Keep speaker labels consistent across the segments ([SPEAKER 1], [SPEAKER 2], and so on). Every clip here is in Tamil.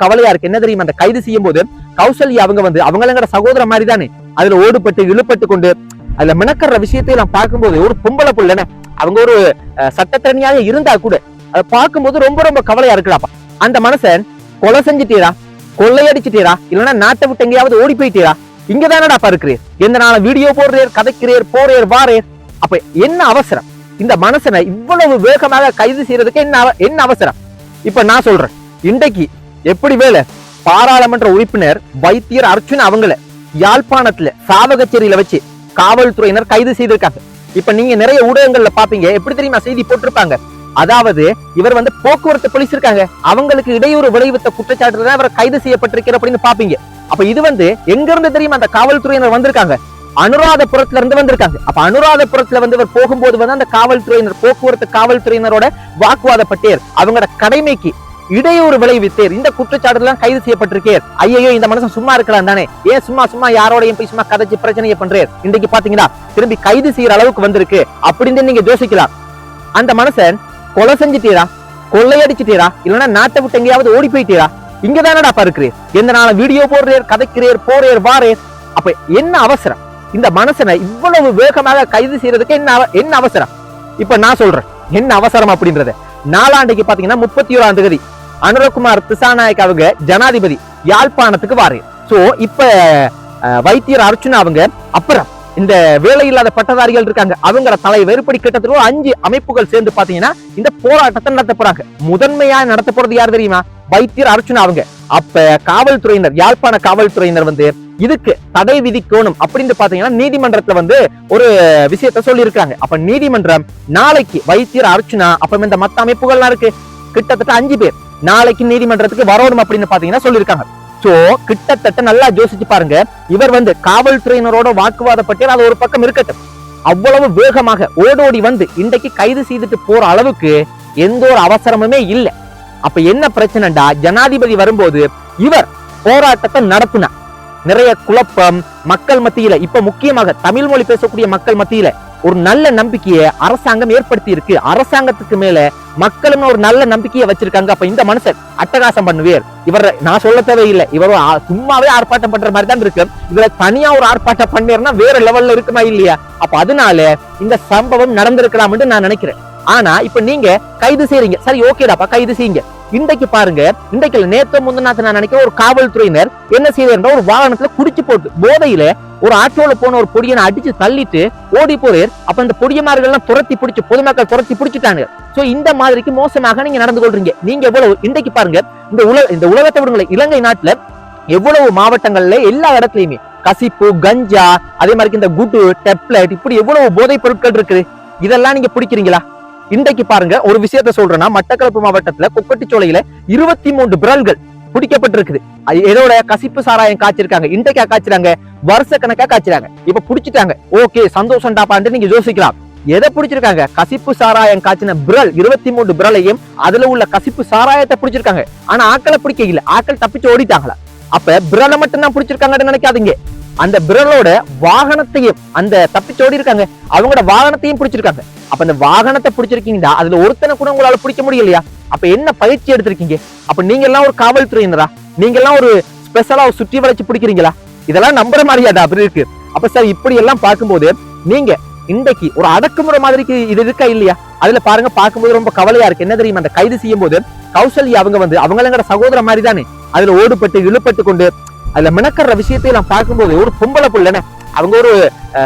[SPEAKER 1] கவலையா இருக்கு. என்ன தெரியுமா? அந்த கைது செய்யும் போது கௌசல்யா அவங்க வந்து அவங்களங்கிற சகோதர மாதிரி தானே அதுல ஓடுபட்டு இழுப்பட்டு கொண்டு அதுல மினக்கிற விஷயத்தை நான் பார்க்கும்போது ஒரு பொம்பளை புள்ளன அவங்க ஒரு சட்டத்திறனியாக இருந்தா கூட அதை பார்க்கும்போது ரொம்ப ரொம்ப கவலையா இருக்குடாப்பா. அந்த மனுஷன் கொலை செஞ்சுட்டீரா கொள்ளையடிச்சிட்டீரா இல்லைன்னா நாட்டை விட்டு எங்கேயாவது ஓடி போயிட்டீரா இங்கதானடா இருக்கிறீர் எந்த நாள் வீடியோ போடுறீர் கதைக்கிறீர் போறீர் வாரீர். அப்ப என்ன அவசரம்? இந்த மனுஷனை இவ்வளவு வேகமாக கைது செய்யறதுக்கு என்ன அவ- என்ன அவசரம்? இப்ப நான் சொல்றேன். இன்றைக்கு எப்படி வேலை? பாராளுமன்ற உறுப்பினர் வைத்தியர் அர்ச்சுன் அவங்கள யாழ்ப்பாணத்துல சாவகச்சேரியில வச்சு காவல்துறையினர் கைது செய்திருக்காங்க. இப்ப நீங்க நிறைய ஊடகங்கள்ல பாப்பீங்க. எப்படி தெரியுமா? செய்தி போட்டிருப்பாங்க. அதாவது இவர் வந்து போக்குவரத்து போலீஸ் இருக்காங்க. அவங்களுக்கு இடையூறு விளைவித்த குற்றச்சாட்டுல தான் இவர் கைது செய்யப்பட்டிருக்கிற அப்படின்னு பாப்பீங்க. அப்ப இது வந்து எங்க இருந்து தெரியுமா? அந்த காவல்துறையினர் வந்திருக்காங்க. அனுராதபுரத்துல இருந்து வந்திருக்காங்க. அப்ப அனுராதபுரத்துல வந்து இவர் போகும்போது வந்து அந்த காவல்துறையினர் போக்குவரத்து காவல்துறையினரோட வாக்குவாதப்பட்டேர். அவங்களோட கடமைக்கு இடையூறு விளைவித்தேர் இந்த குற்றச்சாட்டுலாம் கைது செய்யப்பட்டிருக்கேர் ஐயோ இந்த மனுஷன் சும்மா இருக்கலாம் தானே? ஏன் சும்மா சும்மா யாரோடையும் போய் சும்மா கதைச்சு பிரச்சனையை பண்றேன்? இன்றைக்கு பாத்தீங்கன்னா திரும்பி கைது செய்யற அளவுக்கு வந்திருக்கு. அப்படின்னு நீங்க யோசிக்கலாம். அந்த மனுஷன் கொலை செஞ்சுட்டீரா கொள்ளையடிச்சிட்டீரா இல்லைன்னா நாட்டை விட்டு எங்கேயாவது ஓடி போயிட்டீரா இங்கதானடா இருக்கிறீர் எந்த நாள் வீடியோ போடுறேர் கதைக்கிறேர் போறேர் வாரீர் அப்ப என்ன அவசரம்? இந்த மனுஷனை இவ்வளவு வேகமாக கைது செய்யறதுக்கு என்ன என்ன அவசரம்? இப்ப நான் சொல்றேன். என்ன அவசரம் அப்படின்றத. நாலாண்டைக்கு பாத்தீங்கன்னா முப்பத்தி ஓராம் தேதி. அனுரகுமார் திசாநாயக் அவங்க ஜனாதிபதி யாழ்ப்பாணத்துக்கு வாரு சோ இப்ப அஹ், வைத்தியர் அர்ச்சுனா அவங்க அப்புறம் இந்த வேலையில்லாத பட்டதாரிகள் இருக்காங்க. அவங்கள தலை வெறுப்படி கிட்டத்தட்ட அஞ்சு அமைப்புகள் சேர்ந்து பாத்தீங்கன்னா இந்த போராட்டத்தை நடத்த போறாங்க. முதன்மையா நடத்த போறது யார் தெரியுமா? வைத்தியர் அர்ச்சுனா அவங்க. அப்ப காவல்துறையினர் யாழ்ப்பாண காவல்துறையினர் வந்து இதுக்கு தடை விதிக்கணும் அப்படின்னு பாத்தீங்கன்னா நீதிமன்றத்துல வந்து ஒரு விஷயத்த சொல்லியிருக்காங்க. அப்ப நீதிமன்றம் நாளைக்கு வைத்தியர் அர்ச்சுனா அப்ப இந்த மத்த அமைப்புகள்லாம் இருக்கு. கிட்டத்தட்ட அஞ்சு பேர். நாளைக்கு நீதிமன்றத்துக்கு வரணும் அப்படின்னு பாத்தீங்கன்னா சொல்லியிருக்காங்க. சோ கிட்டத்தட்ட நல்லா யோசிச்சு பாருங்க. இவர் வந்து காவல்துறையினரோட வாக்குவாதப்பட்டு அது ஒரு பக்கம் இருக்கட்டும். அவ்வளவு வேகமாக ஓடோடி வந்து இன்றைக்கு கைது செய்துட்டு போற அளவுக்கு எந்த ஒரு அவசரமுமே இல்ல. அப்ப என்ன பிரச்சனைடா? ஜனாதிபதி வரும்போது இவர் போராட்டத்தை நடத்தினார். நிறைய குழப்பம் மக்கள் மத்தியில இப்ப முக்கியமாக தமிழ் மொழி பேசக்கூடிய மக்கள் மத்தியில ஒரு நல்ல நம்பிக்கையை அரசாங்கம் ஏற்படுத்தி இருக்கு. அரசாங்கத்துக்கு மேல மக்களும் ஒரு நல்ல நம்பிக்கையை வச்சிருக்காங்க. அப்ப இந்த மனுஷன் அட்டகாசம் பண்ணுவேர் இவர் நான் சொல்ல தேவையில்லை. இவர் சும்மாவே ஆர்ப்பாட்டம் பண்ற மாதிரி தான் இருக்கு. இவரை தனியா ஒரு ஆர்ப்பாட்டம் பண்ணேர்னா வேற லெவல்ல இருக்குமா இல்லையா? அப்ப அதனால இந்த சம்பவம் நடந்திருக்கலாம்னு நான் நினைக்கிறேன். ஆனா இப்ப நீங்க கைது செய்றீங்க. சரி ஓகேடாப்பா கைது செய்யுங்க. இன்றைக்கு பாருங்க இன்றைக்கு நேத்து நான் நினைக்கிறேன் ஒரு காவல்துறையினர் என்ன செய்யறா ஒரு வாகனத்துல குடிச்சு போட்டு போதையில ஒரு ஆட்டோல போன ஒரு பொடியனை அடிச்சு தள்ளிட்டு ஓடி போறார். அப்ப அந்த பொடியமார்கள் எல்லாம் துரத்தி பிடிச்சு பொதுமக்கள் துரத்தி பிடிச்சிட்டாங்க. சோ இந்த மாதிரிக்கு மோசமாக நீங்க நடந்து கொள்றீங்க. நீங்க எவ்வளவு இன்றைக்கு பாருங்க இந்த உலக இந்த உலகத்தை விடுங்களேன் இலங்கை நாட்டுல எவ்வளவு மாவட்டங்கள்ல எல்லா இடத்துலயுமே கசிப்பு கஞ்சா அதே மாதிரி இந்த குட்டு டெப்லெட் இப்படி எவ்வளவு போதைப் பொருட்கள் இருக்குது. இதெல்லாம் நீங்க பிடிக்கிறீங்களா? இன்றைக்கு பாருங்க ஒரு விஷயத்த சொல்றேன்னா மட்டக்களப்பு மாவட்டத்துல கொக்கட்டிச்சோலையில இருபத்தி மூன்று பிரல்கள் பிடிக்கப்பட்டிருக்குது இதோட கசிப்பு சாராயம் காய்ச்சிருக்காங்க. இன்றைக்கா காய்ச்சிறாங்க. வருஷ கணக்கா காய்ச்சிறாங்க. இப்ப பிடிச்சிட்டாங்க. ஓகே சந்தோஷம்டாப்பான்ட்டு நீங்க யோசிக்கலாம். எதை பிடிச்சிருக்காங்க? கசிப்பு சாராயம் காய்ச்சின பிரல் இருபத்தி மூன்று பிரலையும் அதுல உள்ள கசிப்பு சாராயத்தை பிடிச்சிருக்காங்க. ஆனா ஆக்களை பிடிக்க இல்ல ஆக்கள் தப்பிச்சு ஓடிட்டாங்களா? அப்ப பிரலை மட்டும் தான் பிடிச்சிருக்காங்கன்னு நினைக்காதீங்க. அந்த பிரலோட வாகனத்தையும் அந்த தப்பிச்சோடி இருக்காங்க அவங்களோட வாகனத்தையும் பிடிச்சிருக்காங்க. அப்ப அந்த வாகனத்தை பிடிச்சிருக்கீங்கன்னா அதுல ஒருத்தனை கூட உங்களால பிடிக்க முடியலையா? அப்ப என்ன பயிற்சி எடுத்திருக்கீங்க? அப்ப நீங்க எல்லாம் ஒரு காவல்துறையினரா? நீங்க எல்லாம் ஒரு ஸ்பெஷலா ஒரு சுற்றி வளைச்சு பிடிக்கிறீங்களா? இதெல்லாம் நம்புற மாதிரியாடா அப்படி இருக்கு. அப்ப சார் இப்படி எல்லாம் பார்க்கும்போது நீங்க இன்றைக்கு ஒரு அடக்குமுறை மாதிரிக்கு இது இருக்கா இல்லையா? அதுல பாருங்க பார்க்கும்போது ரொம்ப கவலையா இருக்கு. என்ன தெரியுமா? அந்த கைது செய்யும் போது கௌசல்யா அவங்க வந்து அவங்களங்கிற சகோதர மாதிரி தானே அதுல ஓடுபட்டு இழுப்பட்டு கொண்டு அதுல மினக்கற விஷயத்தை நான் பார்க்கும்போது ஒரு பொம்பளை பிள்ளைன்னு அவங்க ஒரு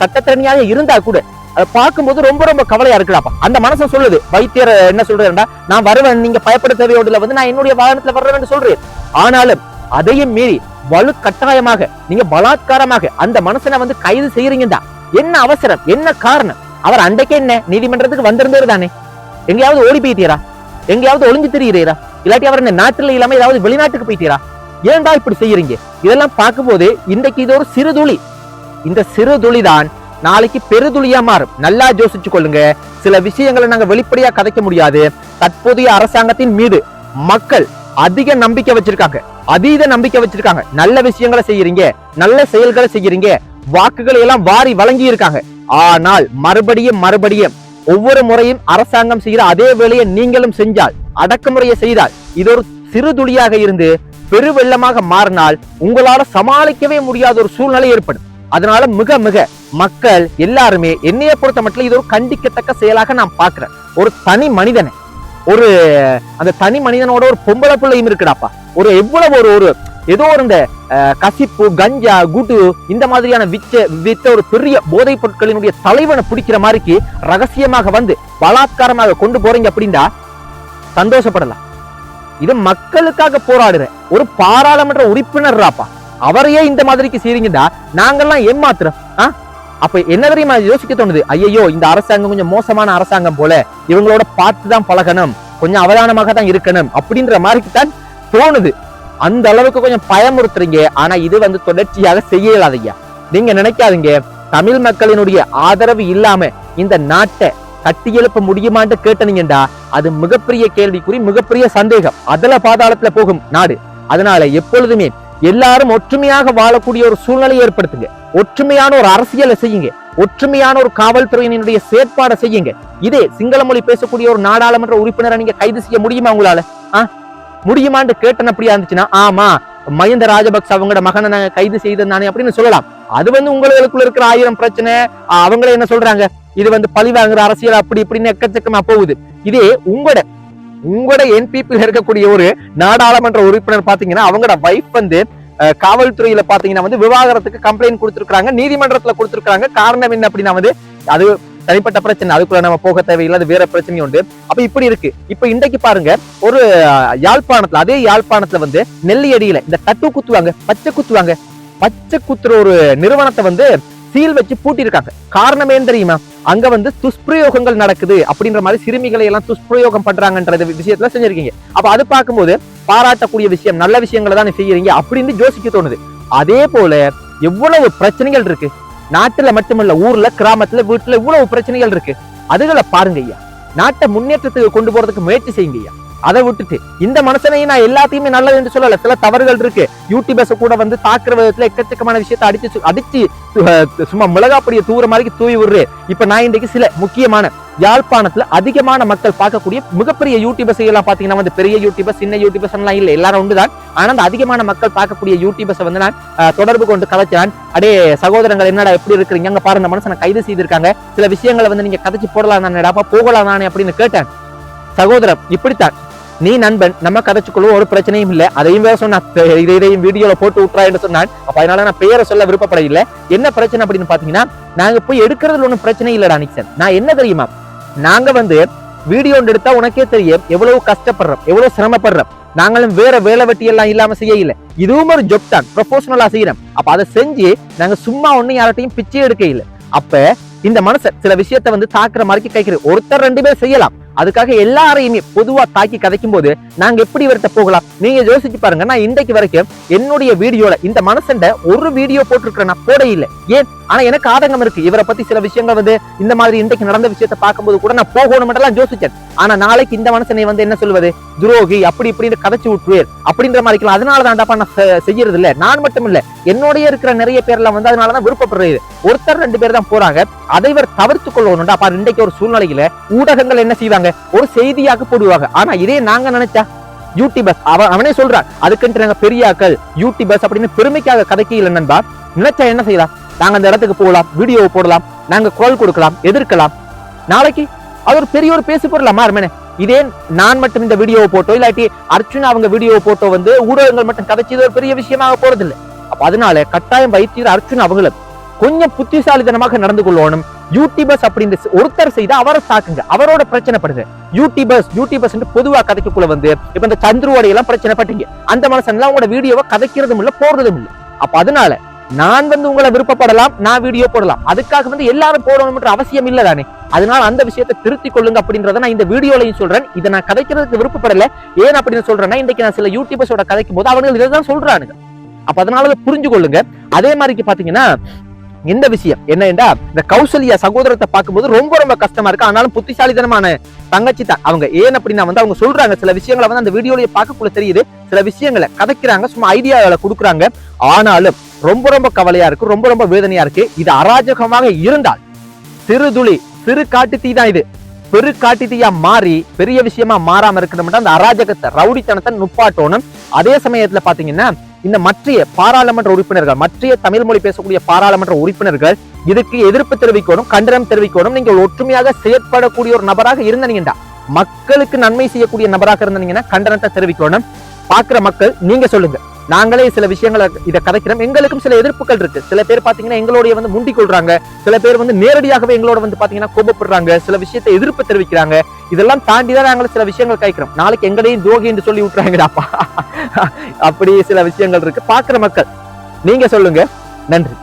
[SPEAKER 1] சட்டத்திறனியாக இருந்தா கூட அதை பார்க்கும்போது ரொம்ப ரொம்ப கவலையா இருக்குடாப்பா அந்த மனசை சொல்லுது. வைத்தியர் என்ன சொல்றேன்டா நான் வருவேன் நீங்க பயப்பட தேவையோடல வந்து நான் என்னுடைய வாகனத்துல வர்றேன்னு சொல்றேன் ஆனாலும் அதையும் மீறி வலு கட்டாயமாக நீங்க பலாத்காரமாக அந்த மனசனை வந்து கைது செய்யறீங்கடா என்ன அவசரம்? என்ன காரணம்? அவர் அன்றைக்கே என்ன நீதிமன்றத்துக்கு வந்திருந்தவர் தானே? எங்கேயாவது ஓடி போயிட்டீரா? எங்கேயாவது ஒளிஞ்சு திரியிறீரா? இல்லாட்டி அவர் என்ன நாட்டில் இல்லாம ஏதாவது வெளிநாட்டுக்கு போயிட்டீரா? ஏன்டா இப்படி செய்யறீங்க? இதெல்லாம் பார்க்கும்போது இன்றைக்கு இது ஒரு சிறு துளி இந்த சிறு துளி தான் நாளைக்கு பெருதுளியா மாறும். நல்லா யோசிச்சு கொள்ளுங்க. சில விஷயங்களை நாங்க வெளிப்படையா கதைக்க முடியாது. தற்போதைய அரசாங்கத்தின் மீது மக்கள் அதிக நம்பிக்கை வச்சிருக்காங்க. அதீத நம்பிக்கை வச்சிருக்காங்க. நல்ல விஷயங்களை செய்யறீங்க. நல்ல செயல்களை செய்யறீங்க. வாக்குகளை எல்லாம் வாரி வழங்கி இருக்காங்க. ஆனால் மறுபடியும் மறுபடியும் ஒவ்வொரு முறையும் அரசாங்கம் செய்கிற அதே வேலையை நீங்களும் செஞ்சால் அடக்குமுறையை செய்தால் இது ஒரு சிறு துளியாக இருந்து பெருவெள்ளமாக மாறினால் உங்களால சமாளிக்கவே முடியாத ஒரு சூழ்நிலை ஏற்படும். அதனால மிக மிக மக்கள் எல்லாருமே என்னைய பொறுத்த மட்டும் இது ஒரு கண்டிக்கத்தக்க செயலாக நான் பாக்குறேன் ஒரு தனி மனிதனை ஒரு அந்த தனி மனிதனோட ஒரு பொம்பளை பிள்ளையும் இருக்குடாப்பா. ஒரு எவ்வளவு ஒரு ஒரு ஏதோ ஒரு இந்த கசிப்பு கஞ்சா குடு இந்த மாதிரியான விச்ச வித்த ஒரு பெரிய போதைப் பொருட்களினுடைய தலைவனை பிடிக்கிற மாதிரிக்கு ரகசியமாக வந்து பலாத்காரமாக கொண்டு போறீங்க அப்படின்னா சந்தோஷப்படலாம். இது மக்களுக்காக போராடுற ஒரு பாராளுமன்ற உறுப்பினர்ராப்பா. அவரையே இந்த மாதிரிக்கு செய்றீங்கடா நாங்கெல்லாம் ஏமாத்துறோம். ஆ? அப்ப என்ன தெரியுமா யோசிக்க தோணுது? ஐயோ இந்த அரசாங்கம் கொஞ்சம் மோசமான அரசாங்கம் போல. இவங்களோட பார்த்து தான் பழகணும். கொஞ்சம் அவதானமாக தான் இருக்கணும். அப்படின்ற மாதிரி தான் தோணுது. அந்த அளவுக்கு கொஞ்சம் பயமுறுத்துறீங்க. ஆனா இது வந்து தொடர்ச்சியாக செய்யலாதீங்க நீங்க நினைக்காதீங்க. தமிழ் மக்களினுடைய ஆதரவு இல்லாம இந்த நாட்டை கட்டி எழுப்ப முடியுமான்னு கேட்டனீங்கடா அது மிகப்பெரிய கேள்விக்குறி மிகப்பெரிய சந்தேகம். அதுல பாதாளத்துல போகும் நாடு. அதனால எப்பொழுதுமே எல்லாரும் ஒற்றுமையாக வாழக்கூடிய ஒரு சூழ்நிலையை ஏற்படுத்துங்க. ஒற்றுமையான ஒரு அரசியலை செய்யுங்க. ஒற்றுமையான ஒரு காவல்துறையினுடைய செயற்பாடை செய்யுங்க. இதே சிங்கள மொழி பேசக்கூடிய ஒரு நாடாளுமன்ற உறுப்பினரை நீங்க கைது செய்ய முடியுமா உங்களால? ஆஹ் முடியுமான்னு கேட்டேன் அப்படியா இருந்துச்சுன்னா ஆமா மஹிந்த ராஜபக்ச அவங்களோட மகனை நாங்க கைது செய்திருந்தானே அப்படின்னு சொல்லலாம். அது வந்து உங்களுக்குள்ள இருக்கிற ஆயிரம் பிரச்சனை. அவங்களே என்ன சொல்றாங்க? இது வந்து பழி வாங்குற அரசியல் அப்படி இப்படின்னு எக்கச்சக்கமா போகுது. இதே உங்களோட உங்களோட என்பிபியில் இருக்கக்கூடிய ஒரு நாடாளுமன்ற உறுப்பினர் பாத்தீங்கன்னா அவங்களோட வைஃப் வந்து காவல்துறையில பாத்தீங்கன்னா வந்து விவாகரத்துக்கு கம்ப்ளைண்ட் கொடுத்துருக்காங்க நீதிமன்றத்துல கொடுத்துருக்காங்க காரணம் என்ன அப்படின்னா வந்து அது தனிப்பட்ட பிரச்சனை அதுக்குள்ள நம்ம போக தேவையில்லை அது வேற பிரச்சனை உண்டு. அப்ப இப்படி இருக்கு. இப்ப இன்றைக்கு பாருங்க ஒரு யாழ்ப்பாணத்துல அதே யாழ்ப்பாணத்துல வந்து நெல்லியடியில இந்த தட்டு குத்துவாங்க பச்சை குத்துவாங்க. பச்சை குத்துற ஒரு நிறுவனத்தை வந்து சீல் வச்சு பூட்டியிருக்காங்க. காரணம் ஏன் தெரியுமா? அங்க வந்து துஷ்பிரயோகங்கள் நடக்குது அப்படின்ற மாதிரி சிறுமிகளை எல்லாம் துஷ்பிரயோகம் பண்றாங்கன்ற விஷயத்துல செஞ்சிருக்கீங்க. அப்ப அது பார்க்கும்போது பாராட்டக்கூடிய விஷயம் நல்ல விஷயங்களை தான் செய்யறீங்க அப்படின்னு யோசிக்க தோணுது. அதே போல எவ்வளவு பிரச்சனைகள் இருக்கு. நாட்டுல மட்டுமல்ல ஊர்ல கிராமத்துல வீட்டுல இவ்வளவு பிரச்சனைகள் இருக்கு. அதுகளை பாருங்க ஐயா. நாட்டை முன்னேற்றத்துக்கு கொண்டு போறதுக்கு முயற்சி செய்யுங்க ஐயா. அதை விட்டுட்டு இந்த மனுஷனையும் நான் எல்லாத்தையுமே நல்லது என்று சொல்லல. சில தவறுகள் இருக்கு. யூடியூபர்ஸ் கூட வந்து தாக்குற விதத்துல எக்கச்சக்கமான விஷயத்தை அடிச்சு அடிச்சு அஹ், சும்மா மிளகாப்படிய தூர மாதிரி தூவி விடுறே. இப்ப நான் இன்றைக்கு சில முக்கியமான யாழ்ப்பாணத்துல அதிகமான மக்கள் பார்க்கக்கூடிய மிகப்பெரிய யூடியூபர்ஸ் எல்லாம் பாத்தீங்கன்னா வந்து பெரிய யூடியூபர்ஸ் சின்ன யூடியூபர்ஸ் எல்லாம் இல்ல. எல்லாரும் உண்டுதான் ஆனா அந்த அதிகமான மக்கள் பார்க்கக்கூடிய யூடியூபர்ஸ் வந்து நான் தொடர்பு கொண்டு கதைச்சான். அடே சகோதரங்கள் என்னடா எப்படி இருக்கிறீங்க? அங்க பாருங்க மனுஷனை கைது செய்திருக்காங்க. சில விஷயங்களை வந்து நீங்க கதைச்சு போடலாம் தானேடாப்பா போகலாம் தானே அப்படின்னு கேட்டேன். சகோதரர் இப்படித்தான். நீ நண்பன் நம்ம கதைச்சுக்குள்ள ஒரு பிரச்சனையும் இல்ல. அதையும் வேற சொன்ன இதை இதையும் வீடியோல போட்டு விட்டுறா என்று சொன்னான். அப்ப அதனால நான் பேரை சொல்ல விருப்பப்படவில்லை. என்ன பிரச்சனை அப்படின்னு பாத்தீங்கன்னா நாங்க போய் எடுக்கிறதுல ஒண்ணும் பிரச்சனை இல்லடா நிக்சன் நான் என்ன தெரியுமா? நாங்க வந்து வீடியோ ஒன்று எடுத்தா உனக்கே தெரியும் எவ்வளவு கஷ்டப்படுறோம் எவ்வளவு சிரமப்படுறோம். நாங்களும் வேற வேலை வெட்டி எல்லாம் இல்லாம செய்ய இல்ல இதுவும் ஒரு ஜொப் தான் ப்ரொபோஷனலா செய்யறோம். அப்ப அதை செஞ்சு நாங்க சும்மா ஒண்ணும் யார்ட்டையும் பிச்சை எடுக்க இல்லை அப்ப இந்த மனசை சில விஷயத்த வந்து தாக்குற மாதிரி கைக்கிறது ஒருத்தர் ரெண்டு பேர் செய்யலாம். அதுக்காக எல்லாரையுமே பொதுவா தாக்கி கதைக்கும் போது நாங்க எப்படி இவர்கிட்ட போகலாம்? நீங்க யோசிச்சு பாருங்க. நான் இன்றைக்கு வரைக்கும் என்னுடைய வீடியோல இந்த மனசண்ட ஒரு வீடியோ போட்டிருக்கிறேன் நான் போட இல்லை. ஏன்? ஆனா எனக்கு ஆதங்கம் இருக்கு. இவரை பத்தி சில விஷயங்கள் வந்து இந்த மாதிரி இன்றைக்கு நடந்த விஷயத்தை பார்க்கும்போது கூட நான் போகணும் எல்லாம் யோசிச்சேன். ஆனா நாளைக்கு இந்த மனுஷனை வந்து என்ன சொல்வது துரோகி அப்படி இப்படின்னு கதைச்சு விட்டுவேர் அப்படின்ற மாதிரி இருக்கலாம். அதனால தான்டாப்பா நான் செ- செய்யறது இல்ல. நான் மட்டும் இல்ல. என்னோடய இருக்கிற நிறைய பேர்லாம் வந்து அதனாலதான் விருப்பப்படுறது. ஒருத்தர் ரெண்டு பேர் தான் போறாங்க. அதை இவர் தவிர்த்து கொள்ளணும்டா. அப்ப இன்றைக்கு ஒரு சூழ்நிலையில ஊடகங்கள் என்ன செய்வாங்க? ஒரு செய்தியாக போடுவாங்க. ஆனா இதே நாங்க நினைச்சா யூடியூபர்ஸ் அவன் அவனே சொல்றான். அதுக்குன்ட்டு நாங்க பெரியாக்கள் யூடியூபர்ஸ் அப்படின்னு பெருமைக்காக கதைக்கு இல்லை நண்பா. நினைச்சா என்ன செய்யலாம்? நாங்க அந்த இடத்துக்கு போகலாம் வீடியோ போடலாம் நாங்க குரல் கொடுக்கலாம் எதிர்க்கலாம். நாளைக்கு அது ஒரு பெரிய ஒரு பேசு பொருளாமா அருமனே இதே நான் மட்டும் இந்த வீடியோவை போட்டோ இல்லாட்டி அர்ச்சுனா அவங்க வீடியோவை போட்டோ வந்து ஊடகங்கள் மட்டும் கதைச்சு ஒரு பெரிய விஷயமாக போறது இல்ல அப்ப அதனால கட்டாயம் வைத்தியர் அர்ச்சுனா அவர்களும் கொஞ்சம் புத்திசாலித்தனமாக நடந்து கொள்ளணும். யூடியூபர்ஸ் அப்படின்னு ஒருத்தர் செய்து அவரை தாக்குங்க. அவரோட பிரச்சனைப்படுங்க யூடியூபர்ஸ் யூடியூபர்ஸ் பொதுவா கதைக்குள்ள வந்து இப்ப இந்த சந்துருவோட எல்லாம் பிரச்சனை பட்டீங்க. அந்த மனுஷன் எல்லாம் உங்களோட வீடியோவை கதைக்கிறதும் இல்ல போடுறதும் இல்ல. அப்ப அதனால நான் வந்து உங்களை விருப்பப்படலாம் நான் வீடியோ போடலாம். அதுக்காக வந்து எல்லாரும் போடணும்ன்ற அவசியம் இல்ல தானே. அதனால அந்த விஷயத்தை திருத்திக் கொள்ளுங்க அப்படின்றத நான் இந்த வீடியோலையும் சொல்றேன். இதை நான் கதைக்கிறதுக்கு விருப்பப்படல. ஏன் அப்படின்னு சொல்றேன்னா இன்றைக்கு நான் சில யூடியூபர்ஸோட கதைக்கும் போது அவங்க இதை தான் சொல்றானுங்க. அப்ப அதனால புரிஞ்சு கொள்ளுங்க அதே மாதிரி பாத்தீங்கன்னா இந்த விஷயம். என்னண்டா இந்த கௌசல்யா சகோதரத்தை பார்க்கும்போது ரொம்ப ரொம்ப கஷ்டமா இருக்கு. ஆனாலும் புத்திசாலித்தனமான தங்கச்சி தான். அவங்க ஏன் அப்படின்னா வந்து அவங்க சொல்றாங்க? சில விஷயங்களை வந்து அந்த வீடியோலயே பார்க்கக்குள்ள தெரியுது. சில விஷயங்களை கதைக்கிறாங்க. சும்மா ஐடியாகளை கொடுக்குறாங்க. ஆனாலும் ரொம்ப ரொம்ப கவலையா இருக்கு. ரொம்ப ரொம்ப வேதனையா இருக்கு. இது அராஜகமாக இருந்தால் சிறு துளி சிறு காட்டு தீ தான் இது. பெரு காட்டுத்தீயா மாறி பெரிய விஷயமா மாறாம இருக்கணும்னா அந்த அராஜகத்தை ரவுடித்தனத்தை நுப்பாட்டோனும் அதே சமயத்துல பாத்தீங்கன்னா இந்த மற்றைய பாராளுமன்ற உறுப்பினர்கள் மற்றைய தமிழ் மொழி பேசக்கூடிய பாராளுமன்ற உறுப்பினர்கள் இதுக்கு எதிர்ப்பு தெரிவிக்கணும் கண்டனம் தெரிவிக்கணும். நீங்கள் ஒற்றுமையாக செயற்படக்கூடிய ஒரு நபராக இருந்தீங்கடா மக்களுக்கு நன்மை செய்யக்கூடிய நபராக இருந்தீங்கன்னா கண்டனத்தை தெரிவிக்கணும். பாக்குற மக்கள் நீங்க சொல்லுங்க. நாங்களே சில விஷயங்களை இதை கதைக்கிறோம். எங்களுக்கும் சில எதிர்ப்புகள் இருக்கு. சில பேர் பாத்தீங்கன்னா எங்களுடைய வந்து முண்டிக் கொள்றாங்க சில பேர் வந்து நேரடியாகவே எங்களோட வந்து பாத்தீங்கன்னா கோபப்படுறாங்க. சில விஷயத்தை எதிர்ப்பு தெரிவிக்கிறாங்க. இதெல்லாம் தாண்டி தான் நாங்கள் சில விஷயங்கள் கைக்கிறோம் நாளைக்கு எங்களையும் துரோகி என்று சொல்லி விட்டுறாங்கடாப்பா. அப்படி சில விஷயங்கள் இருக்கு. பாக்குற மக்கள் நீங்க சொல்லுங்க. நன்றி.